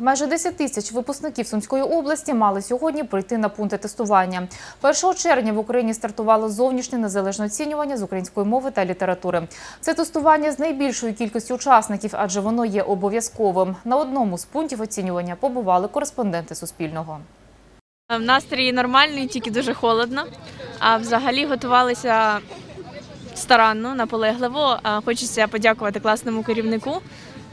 Майже 10 тисяч випускників Сумської області мали сьогодні прийти на пункти тестування. 1 червня в Україні стартувало зовнішнє незалежне оцінювання з української мови та літератури. Це тестування з найбільшою кількістю учасників, адже воно є обов'язковим. На одному з пунктів оцінювання побували кореспонденти Суспільного. Настрій нормальний, тільки дуже холодно. А взагалі готувалися старанно, наполегливо. Хочеться подякувати класному керівнику,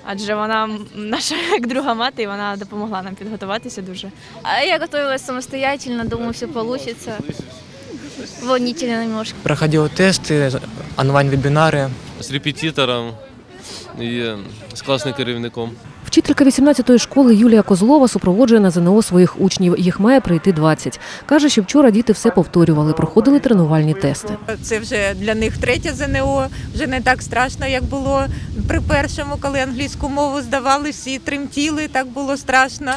адже вона наша як друга мати, і вона допомогла нам підготуватися дуже. А я готовилась самостоятельно, думаю, все получится. Волнительно немножко. Проходил тесты, онлайн-вебинары. з репетитором і з класним керівником. Вчителька 18-ї школи Юлія Козлова супроводжує на ЗНО своїх учнів. Їх має прийти 20. Каже, що вчора діти все повторювали, проходили тренувальні тести. Це вже для них третє ЗНО, вже не так страшно, як було при першому, коли англійську мову здавали, всі тремтіли, так було страшно.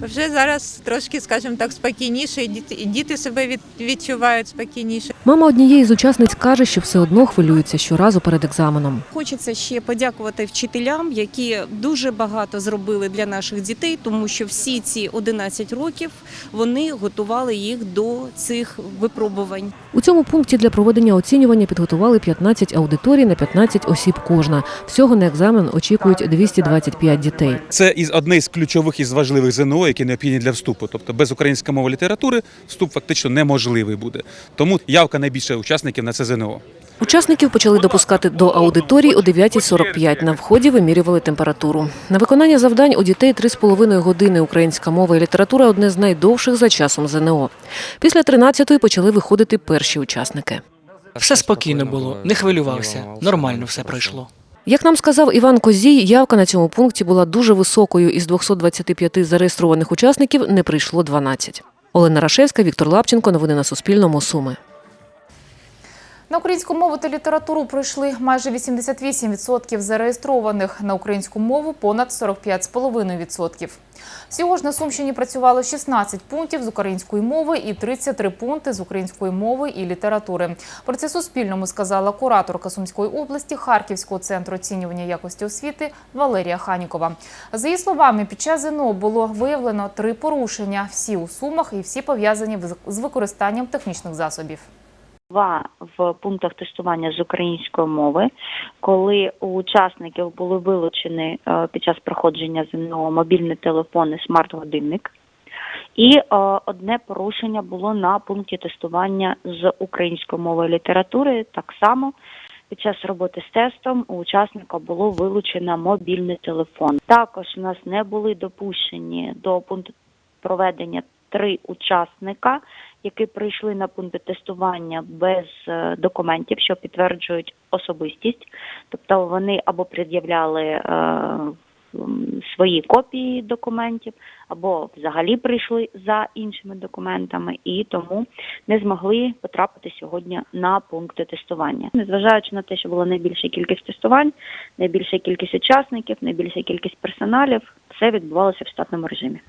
Вже зараз трошки, скажімо так, спокійніше, і діти, себе від, відчувають спокійніше. Мама однієї з учасниць каже, що все одно хвилюється щоразу перед екзаменом. Хочеться ще подякувати вчителям, які дуже багато зробили для наших дітей, тому що всі ці 11 років вони готували їх до цих випробувань. У цьому пункті для проведення оцінювання підготували 15 аудиторій на 15 осіб кожна. Всього на екзамен очікують 225 дітей. Це із одне з ключових і з важливих ЗНО, які необхідні для вступу. Тобто без української мови літератури вступ фактично неможливий буде. Тому явка найбільше учасників на це ЗНО. Учасників почали допускати до аудиторій о 9.45. На вході вимірювали температуру. На виконання завдань у дітей 3,5 години. Українська мова і література – одне з найдовших за часом ЗНО. Після 13-ї почали виходити перші учасники. Все спокійно було, не хвилювався. Нормально все пройшло. Як нам сказав Іван Козій, явка на цьому пункті була дуже високою. Із 225 зареєстрованих учасників не прийшло 12. Олена Рашевська, Віктор Лапченко. Новини на Суспільному. Суми. На українську мову та літературу пройшли майже 88% зареєстрованих. На українську мову понад 45,5%. Всього ж на Сумщині працювало 16 пунктів з української мови і 33 пункти з української мови і літератури. Про це Суспільному сказала кураторка Сумської області Харківського центру оцінювання якості освіти Валерія Ханікова. За її словами, під час ЗНО було виявлено три порушення. Всі у сумах і всі пов'язані з використанням технічних засобів. Два в пунктах тестування з української мови, коли у учасників були вилучені е, під час проходження ЗНО мобільні телефони, смарт-годинник. І е, одне порушення було на пункті тестування з української мови і літератури. Так само під час роботи з тестом у учасника було вилучено мобільний телефон. Також у нас не були допущені до пункту проведення три учасника, які прийшли на пункти тестування без е, документів, що підтверджують особистість, тобто вони або пред'являли е, свої копії документів, або взагалі прийшли за іншими документами і тому не змогли потрапити сьогодні на пункти тестування. Незважаючи на те, що була найбільша кількість тестувань, найбільша кількість учасників, найбільша кількість персоналів, все відбувалося в штатному режимі.